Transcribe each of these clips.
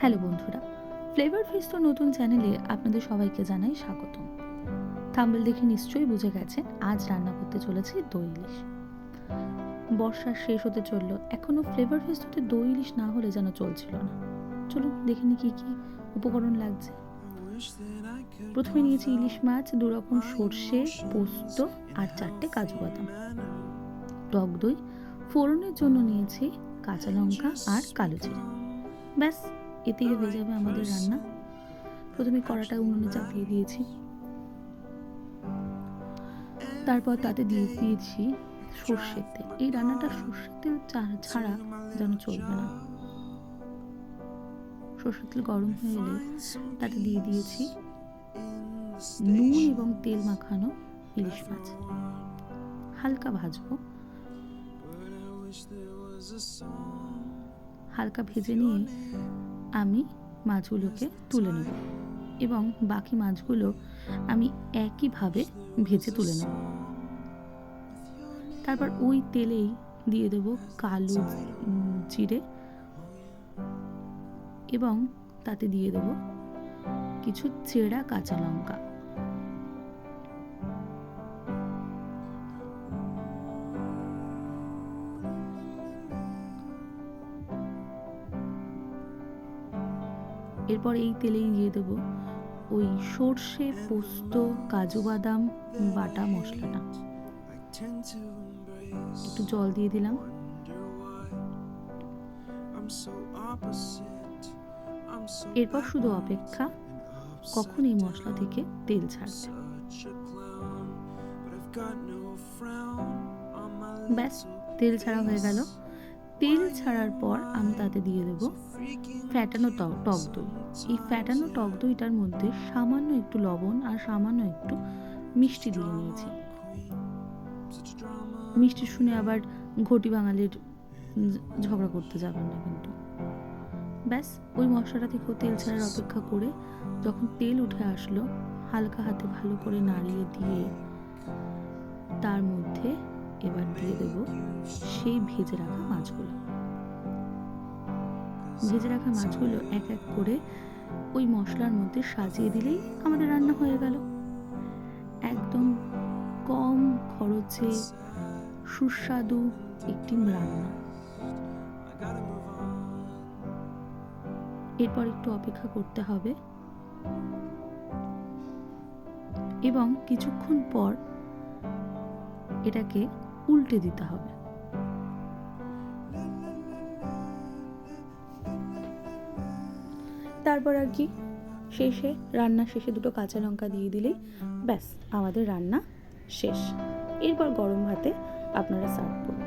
Hello বন্ধুরা flavour ফেস্টোর নতুন চ্যানেলে আপনাদের সবাইকে জানাই স্বাগতম। থাম্বেল দেখে নিশ্চয়ই বুঝে গেছেন, আজ রান্না করতে চলেছি দই ইলিশ। বর্ষা শেষ হতে চলল এখনও ফ্লেভার ফেস্টোতে দই ইলিশ না হলে যেন চলছিল না। চলুন দেখে নি কী কী উপকরণ লাগছে। প্রথমে নিয়েছি ইলিশ মাছ, দু রকম সর্ষে, পোস্ত আর চারটে কাজু বাদাম। টক দই, ফোড়নের জন্য নিয়েছি কাঁচা লঙ্কা আর কালো জিরে। ব্যাস এতেই হয়ে যাবে আমাদের রান্না। প্রথমে কড়াটা উনুনে চাপিয়ে দিয়েছি। তারপর তাতে দিয়ে দিয়েছি সর্ষের তেল। এই রান্নাটা সর্ষের তেল ছাড়া যেন চলবে না। সর্ষের তেল গরম হয়ে এলে তাতে দিয়ে দিয়েছি নুন এবং তেল মাখানো ইলিশ মাছ। হালকা ভাজবো। হালকা ভেজে নিয়ে আমি মাছগুলোকে তুলে নেব এবং বাকি মাছগুলো আমি একইভাবে ভেজে তুলে নেব। তারপর ওই তেলেই দিয়ে দেব কালো জিরে এবং তাতে দিয়ে দেব কিছু চেরা কাঁচা লঙ্কা। এরপর এই তেলেই দিয়ে দেবো ওই সর্ষে, পোস্ত, কাজু বাদাম, বাটা মশলাটা। একটু জল দিয়ে দিলাম। এরপর শুধু অপেক্ষা, কখন এই মশলা থেকে তেল ছাড়বে। ব্যাস, তেল ছাড়া হয়ে গেল। তেল ছাড়ার পর আমি তাতে দিয়ে দেব ফ্যাটানো টক দই। এই ফ্যাটানো টক দইটার মধ্যে সামান্য একটু লবণ আর সামান্য একটু মিষ্টি দিয়ে নিয়েছি। মিষ্টি শুনে আবার ঘটি বাঙালির ঝগড়া করতে যাবেন না কিন্তু। ব্যাস, ওই মশলাটা থেকেও তেল ছাড়ার অপেক্ষা করে যখন তেল উঠে আসলো, হালকা হাতে ভালো করে নাড়িয়ে দিয়ে সেই ভেজে রাখা মাছগুলো। ভেজে রাখা মাছগুলো এক এক করে ওই মশলার মধ্যে সাজিয়ে দিলেই আমাদের রান্না হয়ে গেল। একদম কম খরচে সুস্বাদু একটি রান্না। এরপর একটু অপেক্ষা করতে হবে। এবং কিছুক্ষণ পর এটাকে উল্টে দিতে হবে। তারপর আর কি? শেষে, রান্না শেষে দুটো কাঁচা লঙ্কা দিয়ে দিলেই ব্যাস, আমাদের রান্না শেষ। এরপর গরম ভাতে আপনারা সার্ভ করুন।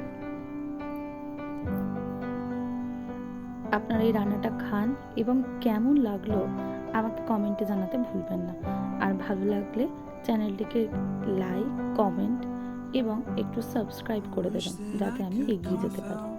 আপনারা এই রান্নাটা খান এবং কেমন লাগল আমাকে কমেন্টে জানাতে ভুলবেন না। আর ভালো লাগলে চ্যানেলটিকে লাইক কমেন্ট এবং একটু সাবস্ক্রাইব করে দেবেন, যাতে আমি এগিয়ে যেতে পারি।